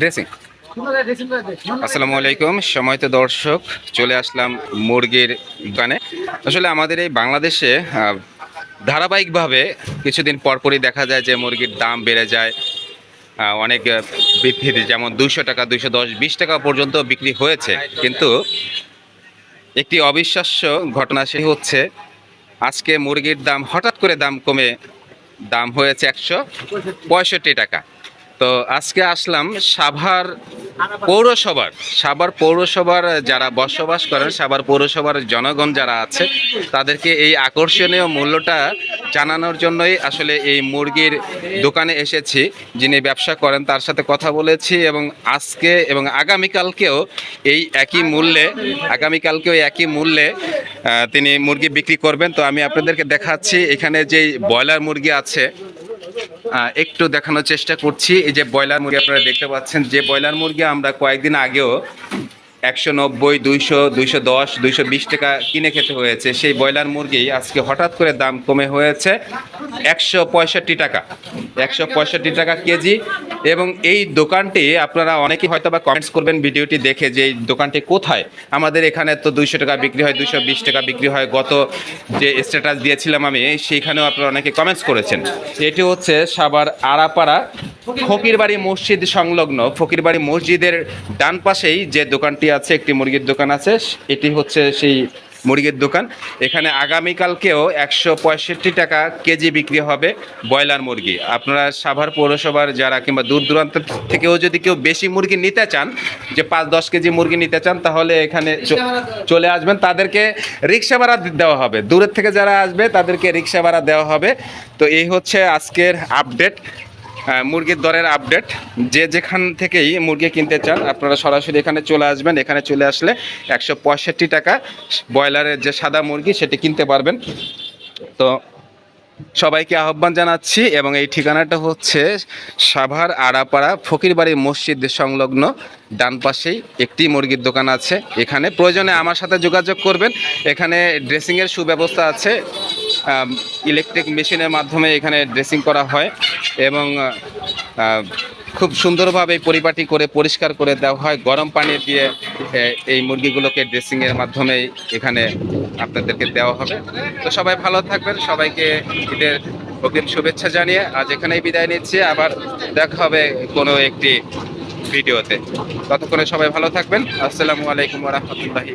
Dressing আসসালামু আলাইকুম সময়ত দর্শক চলে আসলাম মুরগির দোকানে। আসলে আমাদের এই বাংলাদেশে ধারাবাহিকভাবে কিছুদিন পরপরই দেখা যায় যে মুরগির দাম বেড়ে যায়। অনেক আহ, বৃদ্ধি যেমন দুশো টাকা দুশো দশ বিশ টাকা পর্যন্ত বিক্রি হয়েছে। কিন্তু একটি অবিশ্বাস্য ঘটনা সে হচ্ছে আজকে মুরগির দাম হঠাৎ করে দাম কমে দাম হয়েছে একশো পঁয়ষট্টি টাকা। তো আজকে আসলাম সাভার পৌরসভার। সাভার পৌরসভার যারা বসবাস করেন, সাভার পৌরসভার জনগণ যারা আছে, তাদেরকে এই আকর্ষণীয় মূল্যটা জানানোর জন্যই আসলে এই মুরগির দোকানে এসেছি। যিনি ব্যবসা করেন, তার সাথে কথা বলেছি এবং আজকে এবং আগামীকালকেও এই একই মূল্যে, আগামীকালকেও একই মূল্যে তিনি মুরগি বিক্রি করবেন। তো আমি আপনাদেরকে দেখাচ্ছি, এখানে যেই ব্রয়লার মুরগি আছে একটু দেখানোর চেষ্টা করছি। এই যে ব্রয়লার মুরগি আপনারা দেখতে পাচ্ছেন, যে ব্রয়লার মুরগি আমরা কয়েকদিন আগেও একশো নব্বই, দুইশো দুইশো দশ, দুইশো বিশ টাকা কিনে খেতে হয়েছে। সেই ব্রয়লার মুরগি আজকে হঠাৎ করে দাম কমে হয়েছে একশো পঁয়ষট্টি টাকা। একশো পঁয়ষট্টি টাকা কেজি। এবং এই দোকানটি আপনারা অনেকেই হয়তো বা কমেন্টস করবেন ভিডিওটি দেখে যে এই দোকানটি কোথায়। আমাদের এখানে তো দুইশো টাকা বিক্রি হয়, দুইশো বিশ টাকা বিক্রি হয়। গত যে স্ট্যাটাস দিয়েছিলাম আমি, সেইখানেও আপনারা অনেকে কমেন্টস করেছেন। এটি হচ্ছে সাবার আড়াপাড়া ফকিরবাড়ি মসজিদ সংলগ্ন। ফকিরবাড়ি মসজিদের ডান পাশেই যে দোকানটি আছে একটি মুরগির দোকান আছে এটি হচ্ছে সেই মুরগির দোকান। এখানে আগামীকালকেও একশো পঁয়ষট্টি টাকা কেজি বিক্রি হবে ব্রয়লার মুরগি। আপনারা সাভার পৌরসভার যারা কিংবা দূর দূরান্ত থেকেও যদি কেউ বেশি মুরগি নিতে চান যে পাঁচ দশ কেজি মুরগি নিতে চান তাহলে এখানে চলে আসবেন। তাদেরকে রিক্সা ভাড়া দেওয়া হবে। দূরের থেকে যারা আসবে তাদেরকে রিক্সা ভাড়া দেওয়া হবে। তো এই হচ্ছে আজকের আপডেট মুরগির দরের আপডেট যে যেখান থেকেই মুরগি কিনতে চান, আপনারা সরাসরি এখানে চলে আসবেন। এখানে চলে আসলে একশো পঁয়ষট্টি টাকা ব্রয়লারের যে সাদা মুরগি, সেটি কিনতে পারবেন। তো সবাইকে আহ্বান জানাচ্ছি, এবং এই ঠিকানাটা হচ্ছে সাভার আড়াপাড়া ফকিরবাড়ি মসজিদ সংলগ্ন ডান পাশেই একটি মুরগির দোকান আছে। এখানে প্রয়োজনে আমার সাথে যোগাযোগ করবেন। এখানে ড্রেসিংয়ের সুব্যবস্থা আছে। ইলেকট্রিক মেশিনের মাধ্যমে এখানে ড্রেসিং করা হয়। এবং খুব সুন্দরভাবে পরিপাটি করে পরিষ্কার করে দেওয়া হয়। গরম পানি দিয়ে এই মুরগিগুলোকে ড্রেসিংয়ের মাধ্যমে এখানে আপনাদেরকে দেওয়া হবে। তো সবাই ভালো থাকবেন। সবাইকে ঈদের অগ্রিম শুভেচ্ছা জানিয়ে আজ এখানেই বিদায় নিচ্ছি। আবার দেখা হবে কোনো একটি ভিডিওতে। ততক্ষণে সবাই ভালো থাকবেন। আসসালামু আলাইকুম রহমতুল্লাহি